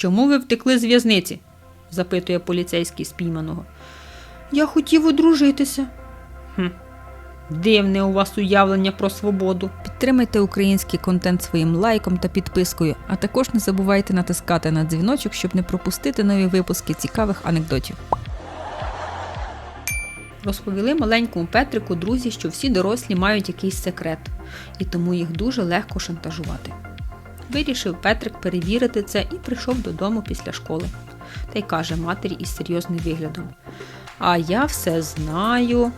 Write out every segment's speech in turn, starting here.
Чому ви втекли з в'язниці? запитує поліцейський спійманого. Я хотів одружитися. Хм. Дивне у вас уявлення про свободу. Підтримайте український контент своїм лайком та підпискою, а також не забувайте натискати на дзвіночок, щоб не пропустити нові випуски цікавих анекдотів. Розповіли маленькому Петрику друзі, що всі дорослі мають якийсь секрет, і тому їх дуже легко шантажувати. Вирішив Петрик перевірити це і прийшов додому після школи. Та й каже матері із серйозним виглядом: А я все знаю.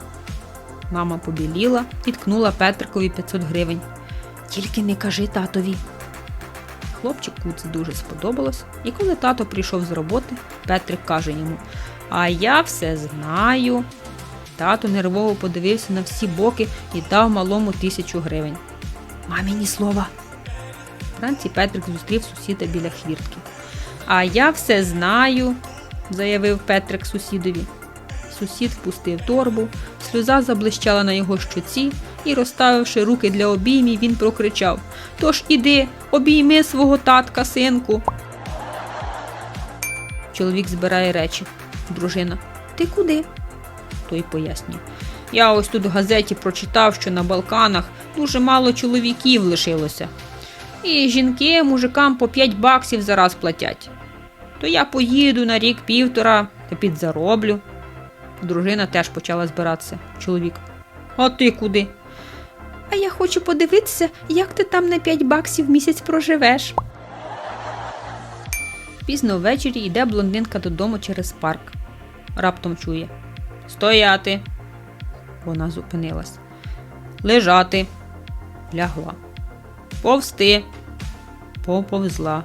Мама побіліла і ткнула Петрикові 500 гривень. Тільки не кажи татові. Хлопчику це дуже сподобалось, і коли тато прийшов з роботи, Петрик каже йому: А я все знаю. Тато нервово подивився на всі боки і дав малому тисячу гривень. Мамі ні слова. Вранці Петрик зустрів сусіда біля хвіртки. А я все знаю, заявив Петрик сусідові. Сусід впустив торбу, сльоза заблищала на його щоці, і, розставивши руки для обіймів, він прокричав Тож іди, обійми свого татка, синку. Чоловік збирає речі. Дружина. Ти куди? той пояснює. Я ось тут в газеті прочитав, що на Балканах дуже мало чоловіків лишилося. І жінки мужикам по 5 баксів зараз платять. То я поїду на рік півтора та підзароблю. Дружина теж почала збиратися. Чоловік. А ти куди? А я хочу подивитися, як ти там на 5 баксів місяць проживеш. Пізно ввечері йде блондинка додому через парк. Раптом чує. Стояти. Вона зупинилась. Лежати. Лягла. Повсти. Поповзла.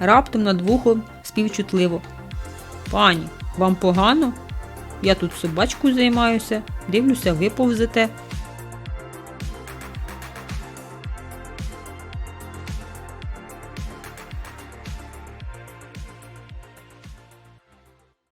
Раптом над вухом співчутливо. Пані, вам погано? Я тут собачкою займаюся, дивлюся, ви повзете.